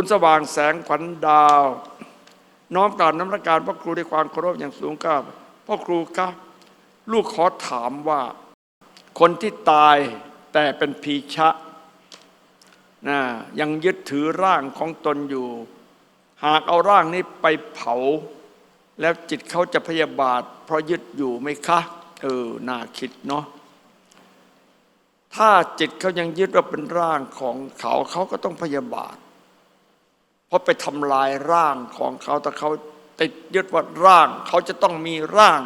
คุณสว่างแสงขวัญดาว น้อมกราบน้ำพระการพ่อครูด้วยความเคารพอย่างสูงครับพ่อครูครับ ลูกขอถามว่า คนที่ตายแต่เป็นพีชะนะยังยึดถือร่างของตนอยู่ หากเอาร่างนี้ไปเผา แล้วจิตเขาจะพยาบาท เพราะยึดอยู่ไหมคะเออน่าคิดเนาะถ้าจิตเขายังยึดว่าเป็นร่างของเขาเขาก็ต้องพยาบาท เพราะไปทำลายร่างของเขาแต่เขาติดยึดว่าร่าง เขาจะต้องมีร่าง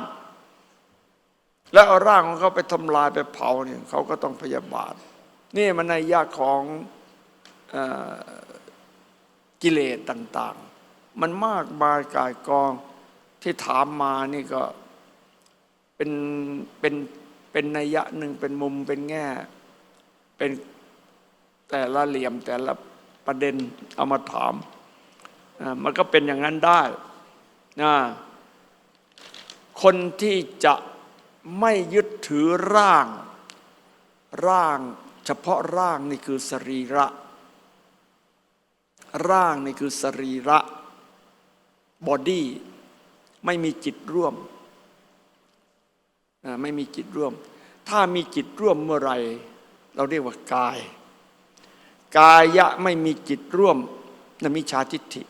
แล้วเอาร่างของเขาไปทำลายไปเผาเนี่ยเขาก็ต้องพยาบาท นี่มันในยากของอกิเลสต่าง ๆ มันมากมายกายกองที่ถามมานี่ก็เป็นเป็นเป็นนัยยะหนึ่งเป็นมุมเป็นแง่ เป็นแต่ละเหลี่ยมแต่ละประเด็นเอามาถาม มันก็เป็นอย่างนั้นได้นะคนที่จะไม่ยึดถือร่าง ร่างเฉพาะร่างนี่คือสรีระ ร่างนี่คือสรีระบอดี้ไม่มีจิตร่วมไม่มีจิตร่วม ถ้ามีจิตร่วมเมื่อไรเราเรียกว่ากาย กายะไม่มีจิตร่วมนั่นมิจฉาทิฏฐิ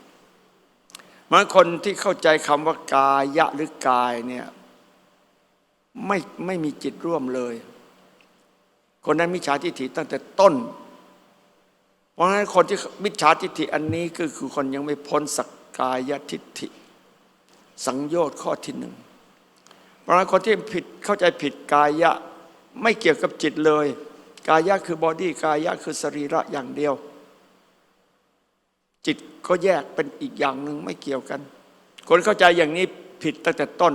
มันคนที่เข้าใจคำว่ากายะหรือกายเนี่ยไม่ไม่มีจิตร่วมเลย คนนั้นมิจฉาทิฏฐิตั้งแต่ต้น เพราะฉะนั้นคนที่มิจฉาทิฏฐิอันนี้ก็คือคนยังไม่พ้นสักกายทิฏฐิ สังโยชน์ข้อที่หนึ่งเพราะฉะนั้นคนที่ผิดเข้าใจผิดกายะไม่เกี่ยวกับจิตเลย กายะคือบอดี้กายะคือสรีระอย่างเดียว จิตก็แยกเป็นอีกอย่างหนึ่งไม่เกี่ยวกัน คนเข้าใจอย่างนี้ผิดตั้งแต่ต้น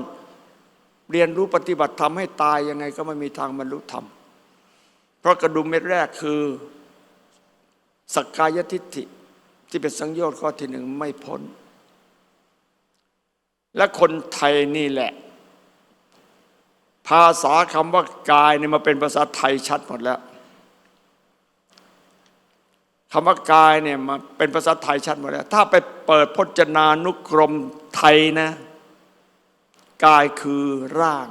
เรียนรู้ปฏิบัติทำให้ตายยังไงก็ไม่มีทางบรรลุธรรม เพราะกระดุมเม็ดแรกคือสักกายทิฏฐิที่เป็นสังโยชน์ข้อที่หนึ่งไม่พ้น และคนไทยนี่แหละ ภาษาคำว่ากายเนี่ยมาเป็นภาษาไทยชัดหมดแล้ว คำว่ากายเนี่ยมาเป็นภาษาไทยชัดหมดแล้ว ถ้าไปเปิดพจนานุกรมไทยนะกายคือร่าง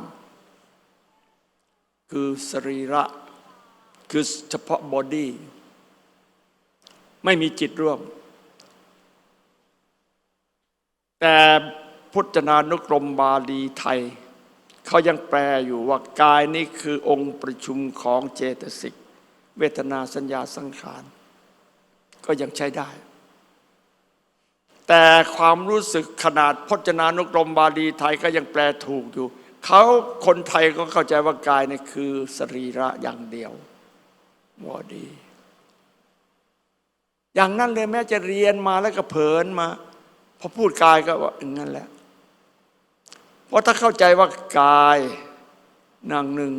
คือสรีระ คือเฉพาะบอดี้ไม่มีจิตร่วม แต่พุทธนานุกรมบาลีไทย เขายังแปลอยู่ว่ากายนี้คือองค์ประชุมของเจตสิก เวทนาสัญญาสังขาร ก็ยังใช้ได้ แต่ความรู้สึกขนาดพจนานุกรมบาลีไทยก็ยังแปลถูกอยู่ เขาคนไทยก็เข้าใจว่ากายนี่คือสรีระอย่างเดียวบอดี อย่างนั้นเลยแม้จะเรียนมาแล้วก็เผินมาพอพูดกายก็ว่าอย่างนั้นแหละเพราะถ้าเข้าใจว่ากายนางหนึ่ง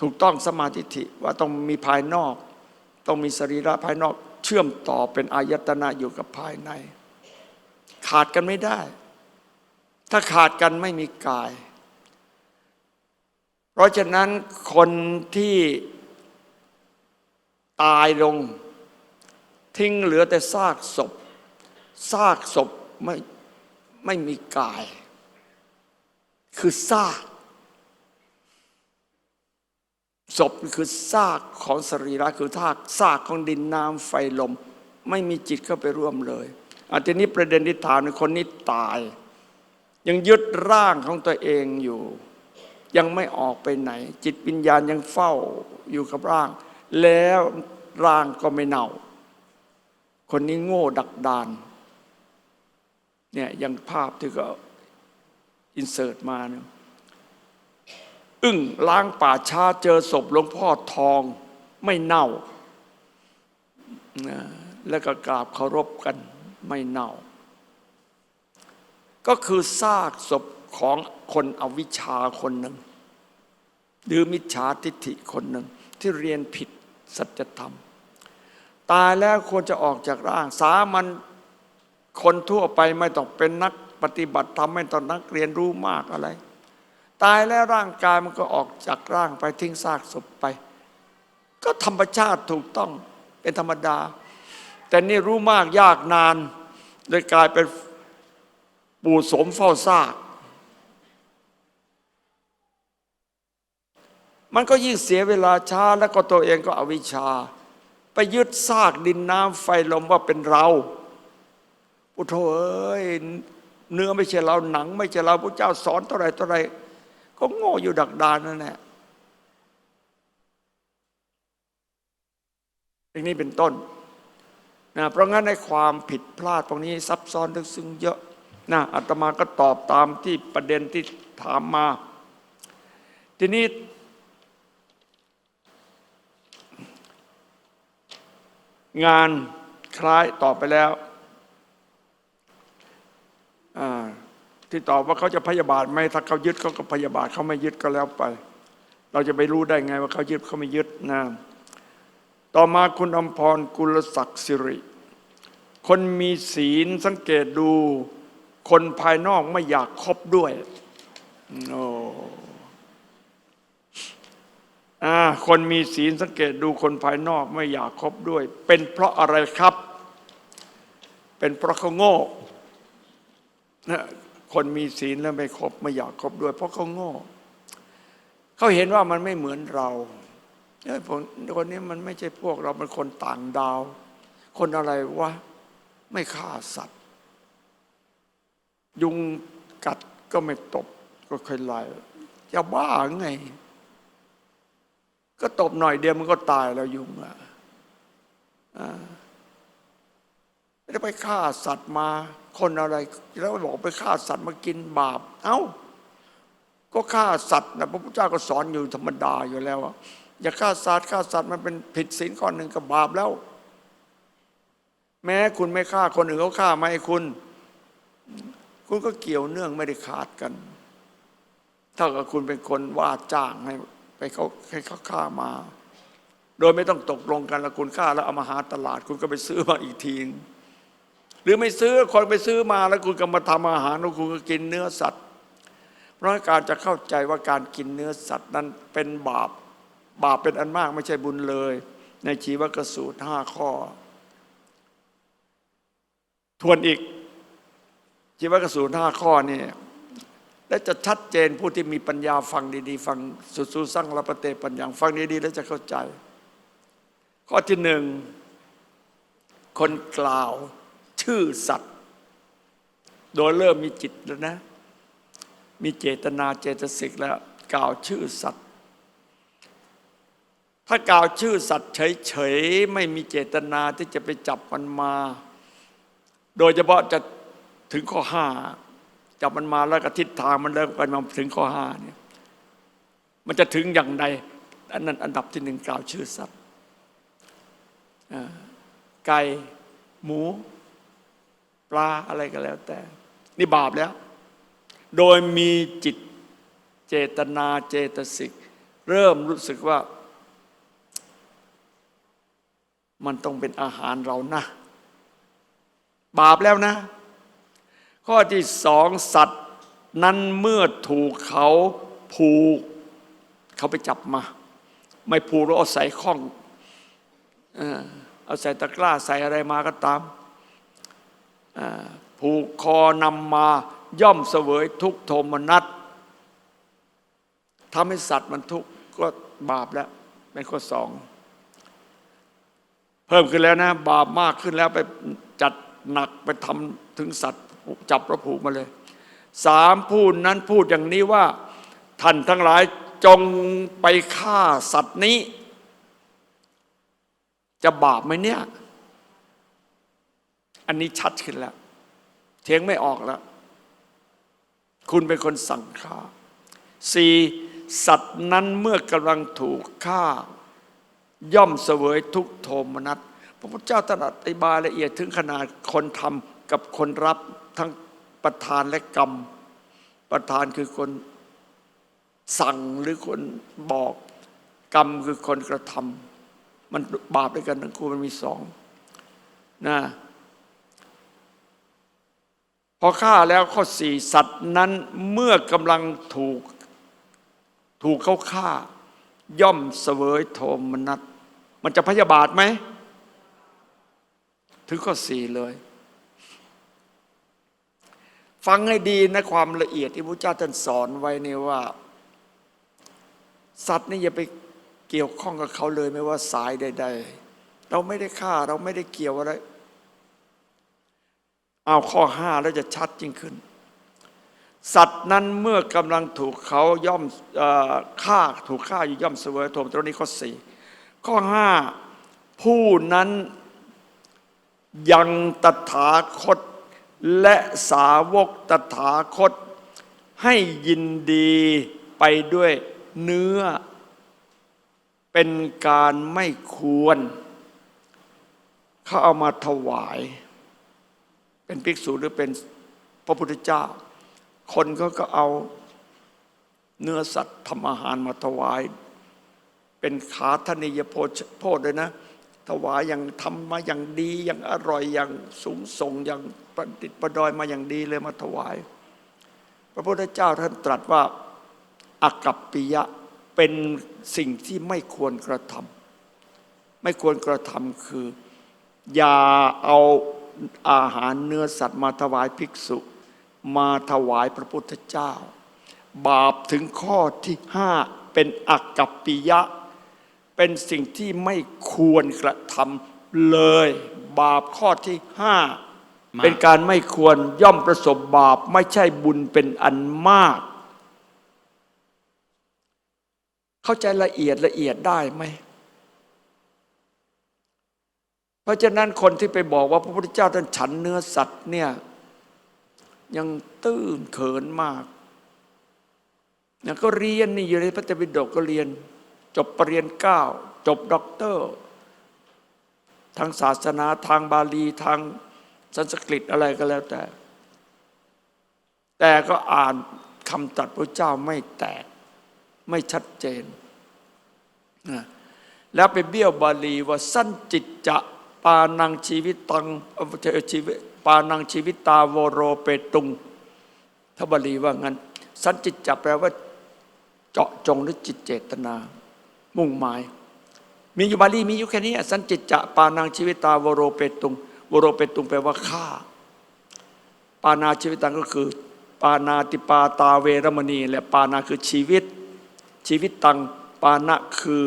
ถูกต้องสมาธิิว่าต้องมีภายนอก ต้องมีสรีระภายนอก เชื่อมต่อเป็นอายตนะอยู่กับภายใน ขาดกันไม่ได้ ถ้าขาดกันไม่มีกาย เพราะฉะนั้นคนที่ตายลง ทิ้งเหลือแต่ซากศพซากศพไม่ไม่มีกาย คือซาก ศพคือซากของสรีระคือซากซากของดินน้ำไฟลม ไม่มีจิตเข้าไปร่วมเลยอันทีนี้ประเด็นที่ถามในคนนี้ตาย ยังยึดร่างของตัวเองอยู่ ยังไม่ออกไปไหน จิตวิญญาณยังเฝ้าอยู่กับร่าง แล้วร่างก็ไม่เน่า คนนี้โง่ดักดานเนี่ยยังภาพที่ก็อินเสิร์ตมาเนี่ย อึ้งล้างป่าช้าเจอศพหลวงพ่อทองไม่เน่า แล้วก็กราบเคารพกันไม่เน่า ก็คือซากศพของคนอวิชชาคนหนึ่ง หรือมิจฉาทิฏฐิคนหนึ่ง ที่เรียนผิดสัจธรรม ตายแล้วควรจะออกจากร่าง สามัญคนทั่วไปไม่ต้องเป็นนักปฏิบัติธรรมไม่ต้องนักเรียนรู้มากอะไร ตายแล้วร่างกายมันก็ออกจากร่างไปทิ้งซากศพไป ก็ธรรมชาติถูกต้องเป็นธรรมดา แต่นี่รู้มากยากนานเลยกลายเป็นปู่สมเฝ้าซากมันก็ยิ่งเสียเวลาช้าแล้วก็ตัวเองก็อวิชชา ไปยึดซากดินน้ำไฟลมว่าเป็นเราพุทโธเอ้ยเนื้อไม่ใช่เราหนัง ไม่ใช่เราพระเจ้าสอนเท่าไรเท่าไร ก็โง่อยู่ดักดานนั่นแหละอย่างนี้เป็นต้นนะเพราะงั้นในความผิดพลาดตรงนี้ซับซ้อนลึกซึ้งเยอะนะอาตมาก็ตอบตามที่ประเด็นที่ถามมา ทีนี้ งานคล้ายตอบไปแล้วอ่า ที่ตอบว่าเขาจะพยาบาทไหมถ้าเขายึดเขาก็พยาบาทเขาไม่ยึดก็แล้วไป เราจะไปรู้ได้ไงว่าเขายึดเขาไม่ยึดนะต่อมาคุณอมพรกุลศักดิ์สิริ คนมีศีลสังเกตดู คนภายนอกไม่อยากคบด้วยโอ้อ่าคนมีศีลสังเกตดูคนภายนอกไม่อยากคบด้วย เป็นเพราะอะไรครับ เป็นเพราะเขาโง่นะ คนมีศีลแล้วไม่คบไม่อยากคบด้วย เพราะเขาโง่เขาเห็นว่ามันไม่เหมือนเราเอ้ยคนนี้มันไม่ใช่พวกเราเป็นคนต่างดาว คนอะไรวะไม่ฆ่าสัตว์ ยุงกัดก็ไม่ตบก็เคยไล่จะบ้าไง ก็ตบหน่อยเดียวมันก็ตายแล้วยุงอะอ่า ไม่ไปฆ่าสัตว์มา คนอะไร แล้วบอกไปฆ่าสัตว์มากินบาป เอ้า ก็ฆ่าสัตว์นะพระพุทธเจ้าก็สอนอยู่ธรรมดาอยู่แล้วอย่าฆ่าสัตว์ฆ่าสัตว์มันเป็นผิดศีลข้อหนึ่งกับบาปแล้ว แม้คุณไม่ฆ่าคนอื่นเขาฆ่าไม่คุณ คุณก็เกี่ยวเนื่องไม่ได้ขาดกันเท่ากับคุณเป็นคนว่าจ้างให้ไปเขาให้เขาฆ่ามา โดยไม่ต้องตกลงกันแล้วคุณฆ่าแล้วเอามาหาตลาด คุณก็ไปซื้อมาอีกทีนึง หรือไม่ซื้อคนไปซื้อมาแล้วคุณก็มาทำอาหารแล้วคุณก็กินเนื้อสัตว์เพราะการจะเข้าใจว่าการกินเนื้อสัตว์นั้นเป็นบาป บาปเป็นอันมากไม่ใช่บุญเลย ในชีวกสูตรห้าข้อ ทวนอีก ชีวกสูตรห้าข้อนี่และจะชัดเจนผู้ที่มีปัญญาฟังดีๆ ฟังสุดๆสั่งละปะเตปัญญาฟังดีๆ แล้วจะเข้าใจ ข้อที่หนึ่งคนกล่าว ชื่อสัตว์โดยเริ่มมีจิตแล้วนะ มีเจตนาเจตสิกแล้ว กล่าวชื่อสัตว์ถ้ากล่าวชื่อสัตว์เฉยๆไม่มีเจตนาที่จะไปจับมันมา โดยเฉพาะจะถึงข้อห้าจับมันมาแล้วก็ทิศทางมันเริ่มกันมาถึงข้อห้าเนี่ยมันจะถึงอย่างใดอันนั้นอันดับที่หนึ่งกล่าวชื่อสัตว์ไก่หมู ปลาอะไรก็แล้วแต่ นี่บาปแล้ว โดยมีจิตเจตนาเจตสิก เริ่มรู้สึกว่า มันต้องเป็นอาหารเรานะ บาปแล้วนะ ข้อที่สองสัตว์นั้นเมื่อถูกเขาผูก เขาไปจับมา ไม่ผูกแล้วเอาใส่ข้องเออเอาใส่ตะกร้าใส่อะไรมาก็ตาม ผูกคอนำมาย่อมเสวยทุกโทมนัสทำให้สัตว์มันทุกข์ก็บาปแล้วเป็นข้อสองเพิ่มขึ้นแล้วนะ บาปมากขึ้นแล้วไปจัดหนักไปทำถึงสัตว์จับแล้วผูกมาเลยสามพูดนั้นพูดอย่างนี้ว่า ท่านทั้งหลายจงไปฆ่าสัตว์นี้ จะบาปไหมเนี่ย นนี้ชัดขึ้นแล้วเทียงไม่ออกแล้ว คุณเป็นคนสั่งฆ่าสี่สัตว์นั้นเมื่อกำลังถูกฆ่า ย่อมเสวยทุกโทมนัสพระพุทธเจ้าตรัสอธิบายละเอียดถึงขนาดคนทำกับคนรับทั้งประธานและกรรม ประธานคือคนสั่งหรือคนบอกกรรมคือคนกระทำมันบาปด้วยกันทั้งคู่มันมีสองนะ พอฆ่าแล้วข้อสี่สัตว์นั้นเมื่อกำลังถูกถูกเขาฆ่า ย่อมเสวยโทมนัสมันจะพยาบาทไหม ถึงข้อสี่เลย ฟังให้ดีนะความละเอียดที่พระเจ้าท่านสอนไว้เนี่ยว่า สัตว์นี่อย่าไปเกี่ยวข้องกับเขาเลยไม่ว่าสายใด ๆ เราไม่ได้ฆ่าเราไม่ได้เกี่ยวอะไร เอาข้อห้าแล้วจะชัดยิ่งขึ้น สัตว์นั้นเมื่อกำลังถูกเขาย่อมฆ่าถูกฆ่าอยู่ย่อมเสวยโทมตรงนี้ข้อสี่ข้อห้าผู้นั้นยังตถาคตและสาวกตถาคต ให้ยินดีไปด้วยเนื้อ เป็นการไม่ควร เขาเอามาถวาย เป็นภิกษุหรือเป็นพระพุทธเจ้า คนเขาก็เอาเนื้อสัตว์ทำอาหารมาถวาย เป็นขาธนิยโภชโภชเลยนะ ถวายอย่างทำมาอย่างดีอย่างอร่อยอย่างสูงส่งอย่างประดิษฐ์ประดอยมาอย่างดีเลยมาถวาย พระพุทธเจ้าท่านตรัสว่าอากัปปิยะเป็นสิ่งที่ไม่ควรกระทำไม่ควรกระทำคือ อย่าเอา อาหารเนื้อสัตว์มาถวายภิกษุ มาถวายพระพุทธเจ้า บาปถึงข้อที่ห้าเป็นอากัปปิยะ เป็นสิ่งที่ไม่ควรกระทำเลย บาปข้อที่ห้ามากเป็นการไม่ควรย่อมประสบบาปไม่ใช่บุญเป็นอันมาก เข้าใจละเอียดละเอียดได้ไหม เพ ราะฉะนั้นคนที่ไปบอกว่าพระพุทธเจ้าท่านฉันเนื้อสัตว์เนี่ยยังตื้นเขินมากเนี่ยก็เรียนนี่อยู่ในพระเตรปิฎกก็เรียน จบปรริญญาเก้าจบด็อกเตอร์ทางศาสนาทางบาลีทางสันสกฤตอะไรก็แล้วแต่ แต่ก็อ่านคำตรัสพระเจ้าไม่แตกไม่ชัดเจนนะแล้วไปเบี้ยวบาลีว่าสั้นจิตจะ ปานังชีวิตตังชีวิตปานังชีวิตตาโวโรเปตุงถ้าบาลีว่างั้น สันจิตจะแปลว่า เจาะจงหรือจิตเจตนา มุ่งหมาย มีอยู่บาลีมีอยู่แค่นี้ สันจิตจะปานังชีวิตตาวโรเปตุงวโรเปตุงแปลว่าฆ่า ปานาชีวิตังก็คือ ปานาติปาตาเวรมณี และปานาคือชีวิต ชีวิตตังปานะคือ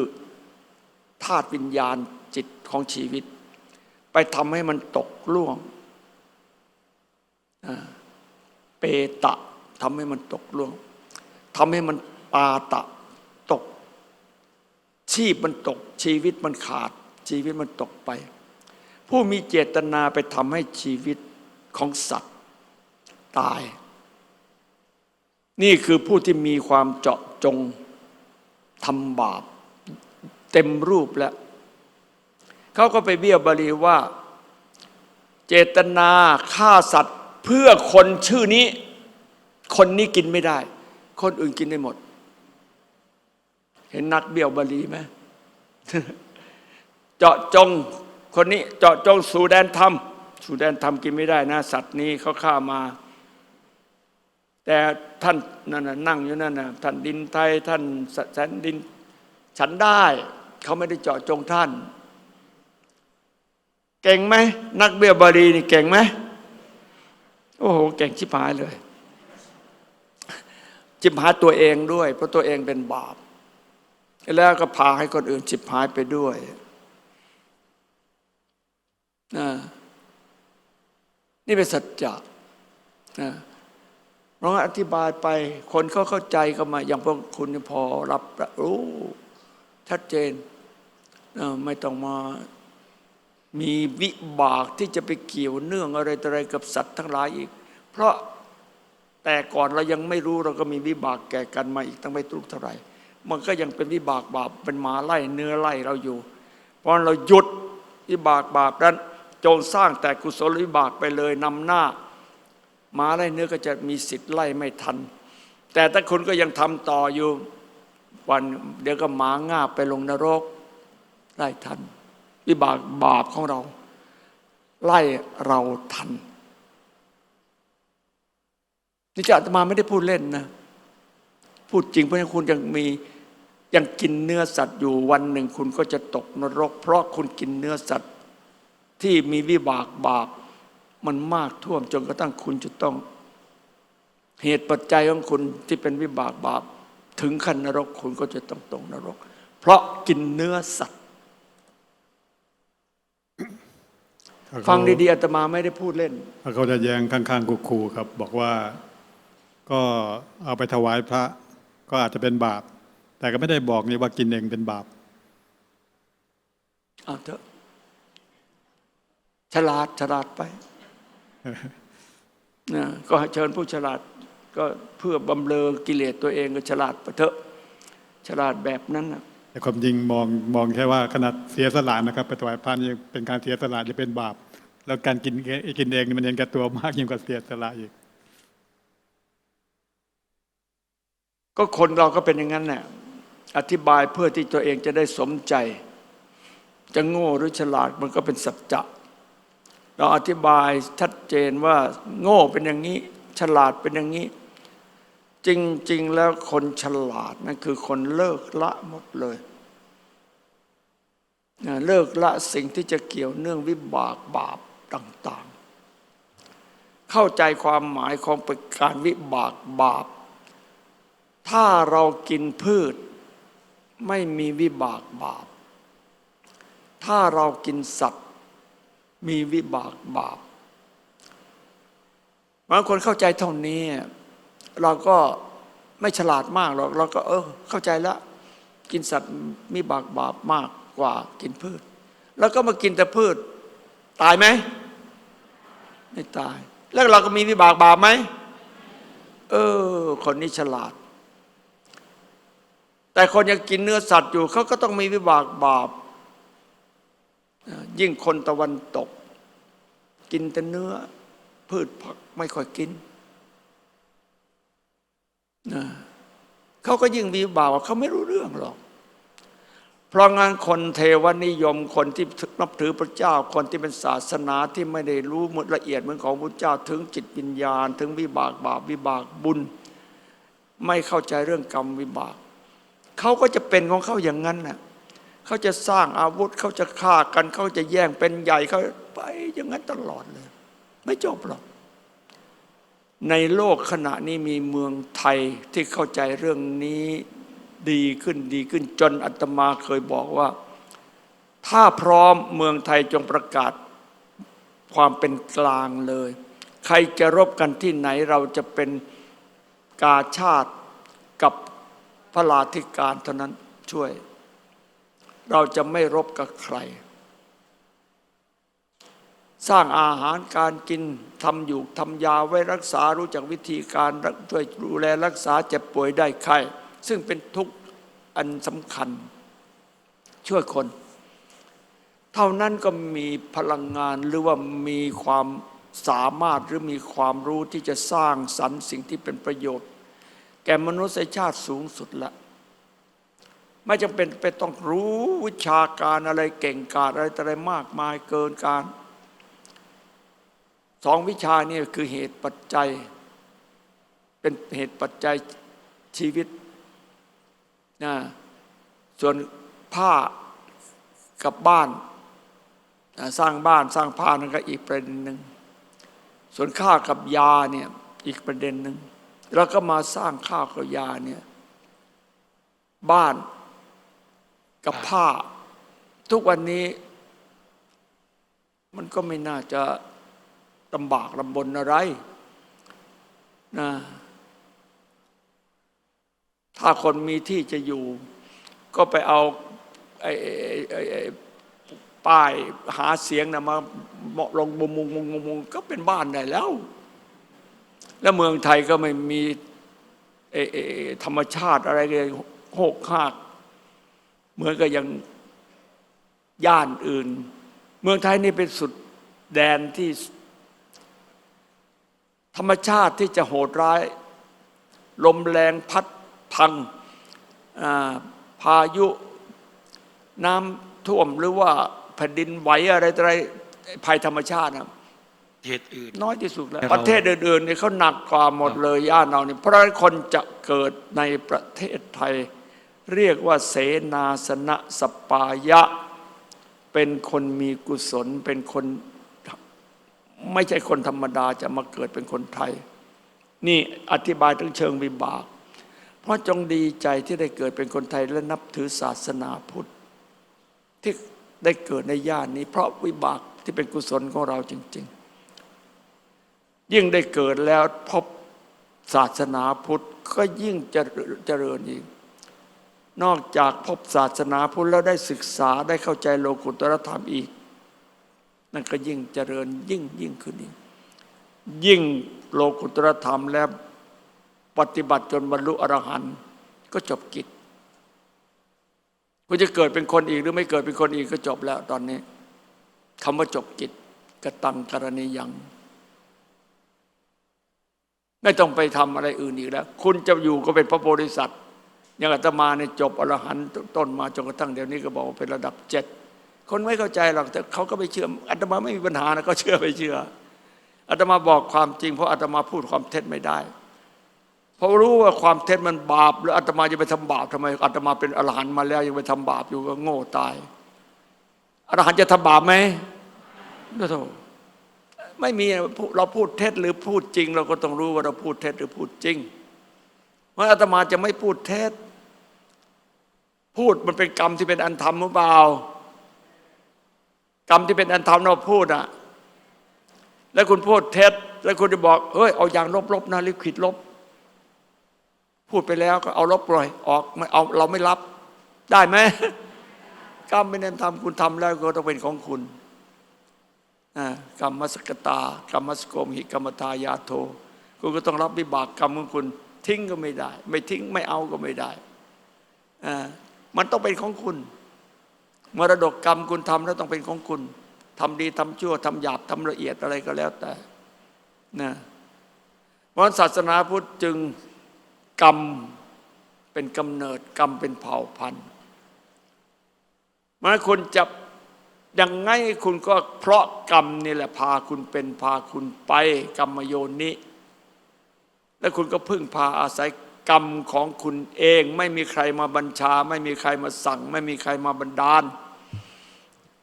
ธาตุวิญญาณจิตของชีวิต ไปทำให้มันตกล่วง เปตะทำให้มันตกล่วงทำให้มันปาตะตก ชีพมันตก ชีวิตมันขาด ชีวิตมันตกไป ผู้มีเจตนาไปทำให้ชีวิตของสัตว์ตาย นี่คือผู้ที่มีความเจาะจงทำบาป เต็มรูปแล้ว เขาก็ไปเบี้ยวบาลีว่า เจตนาฆ่าสัตว์เพื่อคนชื่อนี้ คนนี้กินไม่ได้ คนอื่นกินได้หมด เห็นนักเบี้ยวบาลีไหมเจาะจงคนนี้เจาะจงสู่แดนธรรมสู่แดนธรรมกินไม่ได้นะ สัตว์นี้เขาฆ่ามา แต่ท่านนั่นนั่งอยู่นั่นน่ะท่านดินไทยท่านแสนดินฉันได้ เขาไม่ได้เจาะจงท่าน เก่งไหมนักเบี้ยบาลีนี่เก่งไหมโอ้โหเก่งชิบหายเลยจิบหายตัวเองด้วย เพราะตัวเองเป็นบาป แล้วก็พาให้คนอื่นจิบหายไปด้วยนะนี่เป็นสัจจะนะลองอธิบายไป คนเขาเข้าใจก็มา อย่างพวกคุณพอรับรู้ชัดเจน ไม่ต้องมา มีวิบากที่จะไปเกี่ยวเนื่องอะไรต่ออะไรกับสัตว์ทั้งหลายอีก เพราะแต่ก่อนเรายังไม่รู้เราก็มีวิบากแก่กันมาอีกตั้งไม่รู้เท่าไหร่มันก็ยังเป็นวิบากบาปเป็นหมาไล่เนื้อไล่เราอยู่ เพราะเราหยุดวิบากบาปนั้นจงสร้างแต่กุศลวิบากไปเลยนำหน้าหมาไล่เนื้อก็จะมีสิทธิ์ไล่ไม่ทัน แต่ถ้าคุณก็ยังทำต่ออยู่วันเดี๋ยวก็หมาง่าบไปลงนรกไล่ทัน วิบากบาปของเรา ไล่เราทันนี่จะอาตมาไม่ได้พูดเล่นนะ พูดจริงเพราะงั้นคุณยังมียังกินเนื้อสัตว์อยู่วันหนึ่งคุณก็จะตกนรก เพราะคุณกินเนื้อสัตว์ที่มีวิบากบาปมันมากท่วมจนกระทั่งคุณจะต้อง เหตุปัจจัยของคุณที่เป็นวิบากบาป ถึงขั้นนรกคุณก็จะต้องตกนรก เพราะกินเนื้อสัตว์ ฟังดีๆอาตมาไม่ได้พูดเล่นๆเขาจะแย้งข้างๆคูๆครับ บอกว่าก็เอาไปถวายพระ ก็อาจจะเป็นบาป แต่ก็ไม่ได้บอกนี่ว่ากินเองเป็นบาปเอาเถอะฉลาดฉลาดไปนะก็เชิญผู้ฉลาดก็เพื่อบำเรอกิเลสตัวเองก็ฉลาดไปเถอะ ฉลาดแบบนั้นนะ แต่ความจริงมองมองแค่ว่าขนาดเสียสละนะครับไปถวายพระนี่เป็นการเสียสละจะเป็นบาป แล้วการกินกินเองมันยังกระตัวมากยิ่งกว่าเสียสละอีก ก็คนเราก็เป็นอย่างนั้นแหละอธิบายเพื่อที่ตัวเองจะได้สมใจ จะโง่หรือฉลาดมันก็เป็นสัจจะเราอธิบายชัดเจนว่า โง่เป็นอย่างนี้ ฉลาดเป็นอย่างนี้ จริง ๆ แล้วคนฉลาดนั่นคือคนเลิกละหมดเลยเลิกละสิ่งที่จะเกี่ยวเนื่องวิบากบาปต่าง ๆ เข้าใจความหมายของประการวิบากบาป ถ้าเรากินพืช ไม่มีวิบากบาป ถ้าเรากินสัตว์ มีวิบากบาปบางคนเข้าใจเท่านี้ เราก็ไม่ฉลาดมากหรอกเราก็เออเข้าใจแล้วกินสัตว์มีบากบาปมากกว่ากินพืช แล้วก็มากินแต่พืช ตายไหมไม่ตาย แล้วเราก็มีวิบากบาปไหมเออ คนนี้ฉลาด แต่คนยังกินเนื้อสัตว์อยู่เขาก็ต้องมีวิบากบาปยิ่งคนตะวันตก กินแต่เนื้อ พืชผักไม่ค่อยกิน เขาก็ยิ่งมีบาปเขาไม่รู้เรื่องหรอก เพราะงั้นคนเทวนิยมคนที่นับถือพระเจ้าคนที่เป็นศาสนาที่ไม่ได้รู้หมดละเอียดเหมือนของพระเจ้าถึงจิตวิญญาณ ถึงวิบากบาปวิบากบุญ ไม่เข้าใจเรื่องกรรมวิบากเขาก็จะเป็นของเขาอย่างนั้นน่ะเขาจะสร้างอาวุธเขาจะฆ่ากันเขาจะแย่งเป็นใหญ่เขาไปอย่างนั้นตลอดเลย ไม่จบหรอก ในโลกขณะนี้มีเมืองไทยที่เข้าใจเรื่องนี้ดีขึ้นดีขึ้นจนอาตมาเคยบอกว่า ถ้าพร้อมเมืองไทยจงประกาศความเป็นกลางเลย ใครจะรบกันที่ไหนเราจะเป็นกาชาติกับพระลาธิการเท่านั้นช่วย เราจะไม่รบกับใคร สร้างอาหารการกินทำอยู่ทำยาไว้รักษารู้จักวิธีการช่วยดูแลรักษาเจ็บป่วยได้ไข้ซึ่งเป็นทุกข์อันสำคัญ ช่วยคน เท่านั้นก็มีพลังงานหรือว่ามีความสามารถหรือมีความรู้ที่จะสร้างสรรค์สิ่งที่เป็นประโยชน์ แก่มนุษยชาติสูงสุดละไม่จำเป็นไปต้องรู้วิชาการอะไรเก่งกาจอะไรอะไรมากมายเกินการ สองวิชานี่คือเหตุปัจจัย เป็นเหตุปัจจัยชีวิตนะส่วนผ้ากับบ้านนะสร้างบ้านสร้างผ้านั่นก็อีกประเด็นหนึ่งส่วนข้าวกับยาเนี่ยอีกประเด็นหนึ่งแล้วก็มาสร้างข้าวกับยาเนี่ยบ้านกับผ้า ทุกวันนี้ มันก็ไม่น่าจะ ลำบากลำบนอะไรนะถ้าคนมีที่จะอยู่ ก็ไปเอาไอ้ไอ้ไอ้ป้ายหาเสียงนะมาลงมุงมุงมุงมุงมุงก็เป็นบ้านได้แล้ว แล้วเมืองไทยก็ไม่มีเอ่อเอ่อธรรมชาติอะไรเลยหกหากเหมือนกับย่างย่านอื่น เมืองไทยนี่เป็นสุดแดนที่ ธรรมชาติที่จะโหดร้าย ลมแรงพัดพังอ่าพายุน้ำท่วมหรือว่าแผ่นดินไหวอะไรต่ออะไรภัยธรรมชาตินะเหตุอื่นน้อยที่สุดแล้วแต่เราประเทศอื่นๆเนี่ยเขาหนักกว่าหมดเลยย่านเราเนี่ยเพราะฉะนั้นคนจะเกิดในประเทศไทย เรียกว่าเสนาสนะสปายะ เป็นคนมีกุศลเป็นคน ไม่ใช่คนธรรมดาจะมาเกิดเป็นคนไทย นี่อธิบายถึงเชิงวิบาก เพราะจงดีใจที่ได้เกิดเป็นคนไทยและนับถือศาสนาพุทธ ที่ได้เกิดในย่านนี้ เพราะวิบากที่เป็นกุศลของเราจริง ๆ ยิ่งได้เกิดแล้วพบศาสนาพุทธก็ยิ่งเจริญเจริญอีกนอกจากพบศาสนาพุทธแล้วได้ศึกษาได้เข้าใจโลกุตรธรรมอีก นั่นก็ยิ่งเจริญยิ่งยิ่งขึ้นอีกยิ่งโลกุตรธรรมและปฏิบัติจนบรรลุอรหันต์ก็จบกิจคุณจะเกิดเป็นคนอีกหรือไม่เกิดเป็นคนอีกก็จบแล้วตอนนี้คำว่าจบกิจกตังกรณียัง ไม่ต้องไปทำอะไรอื่นอีกแล้ว คุณจะอยู่ก็เป็นพระโพธิสัตว์อย่างอาตมาเนี่ยจบอรหันต์ต้นมาจนกระทั่งเดี๋ยวนี้ก็บอกว่าเป็นระดับเจ็ด คนไม่เข้าใจหรอกแต่เขาก็ไม่เชื่ออาตมาไม่มีปัญหานะก็เชื่อไม่เชื่ออาตมาบอกความจริง เพราะอาตมาพูดความเท็จไม่ได้เพราะรู้ว่าความเท็จมันบาป แล้วอาตมาจะไปทำบาปทำไมอาตมาเป็นอรหันต์มาแล้วยังไปทำบาปอยู่ก็โง่ตายอรหันต์จะทำบาปไหมไม่ต้ไม่มีเราพูดเท็จหรือพูดจริง เราก็ต้องรู้ว่าเราพูดเท็จหรือพูดจริง เพราะอาตมาจะไม่พูดเท็จพูดมันเป็นกรรมที่เป็นอันธรรมหรือเปล่า กรรมที่เป็นอันธรรมเราพูดอะ แล้วคุณพูดเท็จ แล้วคุณจะบอกเฮ้ยเอาอย่างลบๆนะลิขิตลบ พูดไปแล้วก็เอาลบปล่อยออกไม่เอาเราไม่รับ ได้ไหมกรรมเป็นอันธรรมคุณทำแล้วก็ต้องเป็นของคุณอ่ากรรมสกตากรรมสโกมหิกรรมทายาโท คุณก็ต้องรับวิบากกรรมของคุณ ทิ้งก็ไม่ได้ ไม่ทิ้งไม่เอาก็ไม่ได้อ่ามันต้องเป็นของคุณ มรดกกรรมคุณทำแล้วต้องเป็นของคุณทำดีทำชั่วทำหยาบทำละเอียดอะไรก็แล้วแต่นะเพราะศาสนาพุทธจึงกรรมเป็นกำเนิดกรรมเป็นเผ่าพันธุ์มันคุณจะยังไงคุณก็เพราะกรรมนี่แหละพาคุณเป็นพาคุณไปกรรมโยนิแล้วคุณก็พึ่งพาอาศัย กรรมของคุณเอง ไม่มีใครมาบัญชา ไม่มีใครมาสั่ง ไม่มีใครมาบันดาล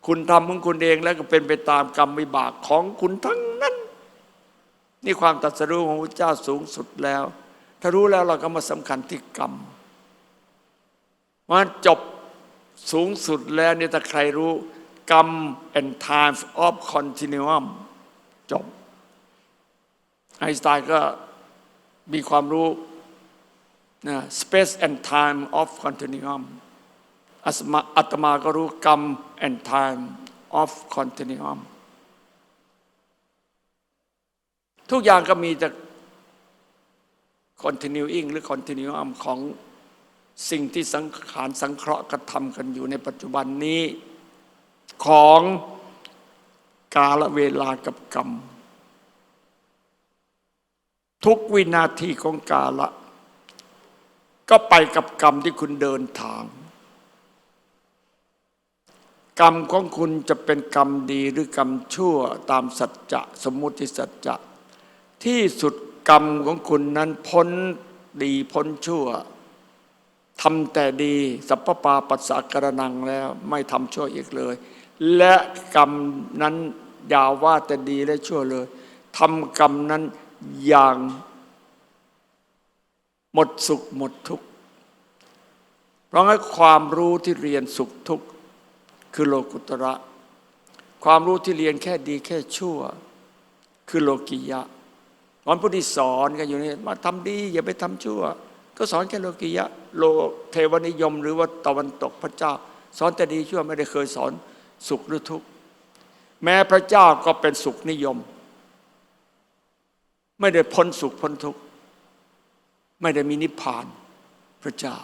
คุณทำของคุณเองแล้วก็เป็นไปตามกรรมวิบากของคุณทั้งนั้น นี่ความตรัสรู้ของพระเจ้าสูงสุดแล้ว ถ้ารู้แล้วเราก็มาสำคัญที่กรรมมันจบสูงสุดแล้วเนี่ยถ้าใครรู้กรรม and time of continuum จบไอน์สไตน์ก็มีความรู้ นะ space and time of continuum อัตมาอัตมาก็รู้กรรม and time of continuum ทุกอย่างก็มีแต่ continuing หรือ continuum ของสิ่งที่สังขารสังเคราะห์กระทำกันอยู่ในปัจจุบันนี้ ของกาลเวลากับกรรม ทุกวินาทีของกาละ ก็ไปกับกรรมที่คุณเดินทาง กรรมของคุณจะเป็นกรรมดีหรือกรรมชั่วตามสัจจะสมมุติสัจจะ ที่สุดกรรมของคุณนั้นพ้นดีพ้นชั่วทำแต่ดีสัพพปาปัสสะกระนังแล้วไม่ทำชั่วอีกเลย และกรรมนั้นอย่าว่าแต่ดีและชั่วเลยทำกรรมนั้นอย่าง หมดสุขหมดทุกข์ เพราะงั้นความรู้ที่เรียนสุขทุกข์ คือโลกุตระ ความรู้ที่เรียนแค่ดีแค่ชั่ว คือโลกิยะวันพุทธิสอนกันอยู่นี่มาทำดี อย่าไปทำชั่ว ก็สอนแค่โลกิยะ โลเทวนิยม หรือว่าตะวันตกพระเจ้า สอนแต่ดีชั่วไม่ได้เคยสอนสุขหรือทุกข์ แม้พระเจ้าก็เป็นสุขนิยม ไม่ได้พ้นสุขพ้นทุกข์ ไม่ได้มีนิพพานพระเจ้า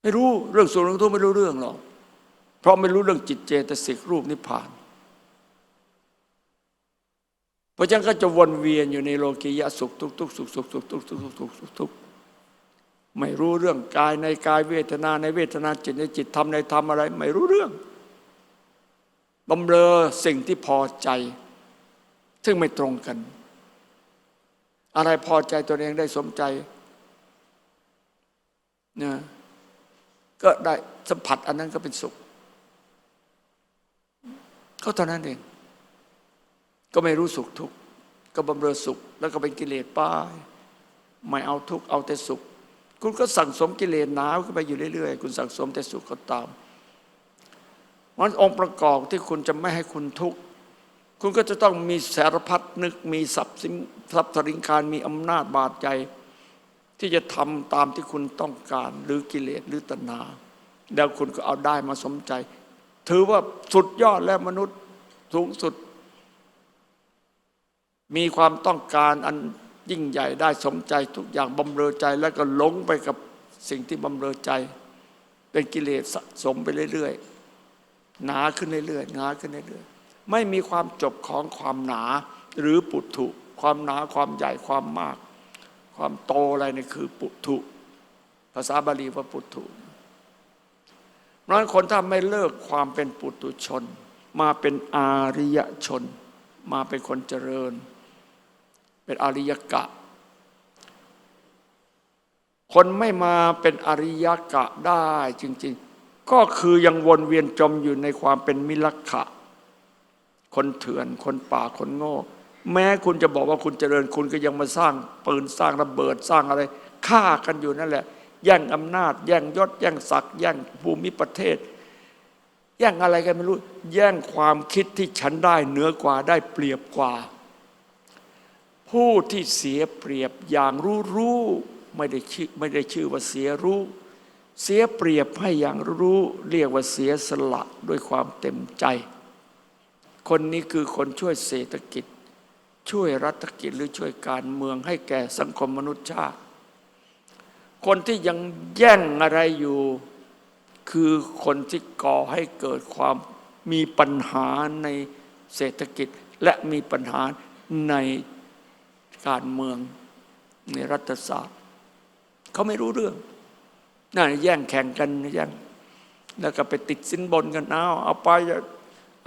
ไม่รู้เรื่องสุขเรื่องทุกข์ไม่รู้เรื่องหรอกเพราะไม่รู้เรื่องจิตเจตสิกรูปนิพพาน เพราะฉะนั้นก็จะวนเวียนอยู่ในโลกียะสุขทุกทุกสุขสุขสุขทุกทุกสุขทุกสุขทุกไม่รู้เรื่องกายในกายเวทนาในเวทนาจิตในจิตธรรมในธรรมอะไร ไม่รู้เรื่องบำเรอสิ่งที่พอใจ ซึ่งไม่ตรงกัน อะไรพอใจตัวเองได้สมใจนะก็ได้สัมผัสอันนั้นก็เป็นสุข ก็เท่านั้นเอง ก็ไม่รู้สุขทุกข์ก็บำเรอสุข แล้วก็เป็นกิเลสป้ายไม่เอาทุกข์เอาแต่สุข คุณก็สั่งสมกิเลสหนาวขึ้นไปอยู่เรื่อยๆ คุณสั่งสมแต่สุขก็ตามเพราะฉะนั้นองค์ประกอบที่คุณจะไม่ให้คุณทุกข์ คุณก็จะต้องมีสารพัดนึก มีทรัพย์สินทรัพย์สริงการมีอำนาจบาดใจ ที่จะทำตามที่คุณต้องการ หรือกิเลสหรือตัณหาแล้วคุณก็เอาได้มาสมใจ ถือว่าสุดยอดแล้วมนุษย์สูงสุด มีความต้องการอันยิ่งใหญ่ได้สมใจทุกอย่างบำเรอใจแล้วก็หลงไปกับสิ่งที่บำเรอใจ เป็นกิเลสสะสมไปเรื่อยๆหนาขึ้นเรื่อยๆหนาขึ้นเรื่อยๆ ไม่มีความจบของความหนาหรือปุถุ ความหนาความใหญ่ความมาก ความโตอะไรนี่คือปุถุ ภาษาบาลีว่าปุถุเพราะนั้นคนถ้าไม่เลิกความเป็นปุถุชน มาเป็นอาริยชน มาเป็นคนเจริญ เป็นอริยกะ คนไม่มาเป็นอริยกะได้จริง ๆ ก็คือยังวนเวียนจมอยู่ในความเป็นมิลขะ คนเถื่อน คนป่าคนโง่ แม้คุณจะบอกว่าคุณเจริญคุณก็ยังมาสร้างปืนสร้างระเบิดสร้างอะไรฆ่ากันอยู่นั่นแหละ แย่งอำนาจ แย่งยศแย่งศักดิ์แย่งภูมิประเทศ แย่งอะไรกันไม่รู้ แย่งความคิดที่ฉันได้เหนือกว่าได้เปรียบกว่า ผู้ที่เสียเปรียบอย่างรู้รู้ไม่ได้ชื่อไม่ได้ชื่อว่าเสียรู้ เสียเปรียบให้อย่างรู้ เรียกว่าเสียสละด้วยความเต็มใจ คนนี้คือคนช่วยเศรษฐกิจ ช่วยรัฐกิจหรือช่วยการเมืองให้แก่สังคมมนุษยชาติ คนที่ยังแย่งอะไรอยู่ คือคนที่ก่อให้เกิดความมีปัญหาในเศรษฐกิจและมีปัญหาในการเมืองในรัฐศาสตร์ เขาไม่รู้เรื่องน่าแย่งแข่งกันแย่งแล้วก็ไปติดสินบนกันเอาเอาไป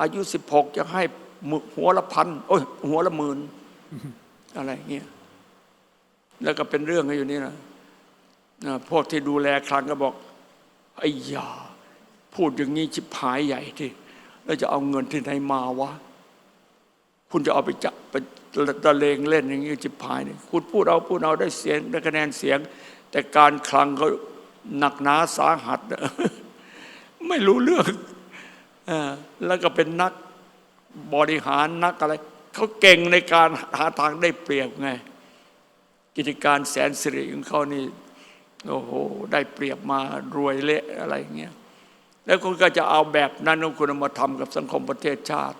อายุสิบหกจะให้หัวละพันโอ้ยหัวละหมื่นอะไรเงี้ยแล้วก็เป็นเรื่องกันอยู่นี่นะนะพวกที่ดูแลคลังก็บอกไอ้ยาพูดอย่างนี้ชิบหายใหญ่ที่แล้วจะเอาเงินที่ไหนมาวะคุณจะเอาไปจับไปตะเลงเล่นอย่างนี้จิบหายเนี่ยคุณพูดเอาพูดเอาได้เสียงได้คะแนนเสียง แต่การคลังเขาหนักหนาสาหัส ไม่รู้เรื่องเออ แล้วก็เป็นนักบริหารนักอะไรเขาเก่งในการหาทางได้เปรียบไง กิจการแสนสิริของเขานี่โอ้โหได้เปรียบมารวยเละอะไรเงี้ยแล้วคุณก็จะเอาแบบนั้นของคุณมาทำกับสังคมประเทศชาติ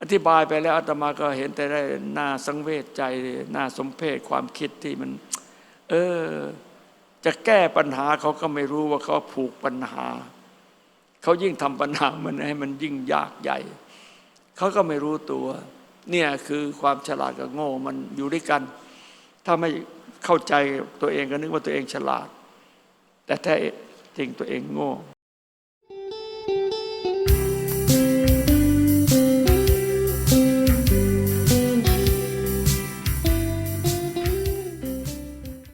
อธิบายไปแล้วอาตมาก็เห็นแต่ได้หน่าสังเวชใจหน่าสมเพชความคิดที่มัน เออ จะแก้ปัญหาเขาก็ไม่รู้ว่าเขาผูกปัญหา เขายิ่งทำปัญหามันให้มันยิ่งยากใหญ่ เขาก็ไม่รู้ตัว เนี่ยคือความฉลาดกับโง่มันอยู่ด้วยกัน ถ้าไม่เข้าใจตัวเองก็นึกว่าตัวเองฉลาด แต่แท้จริงตัวเองโง่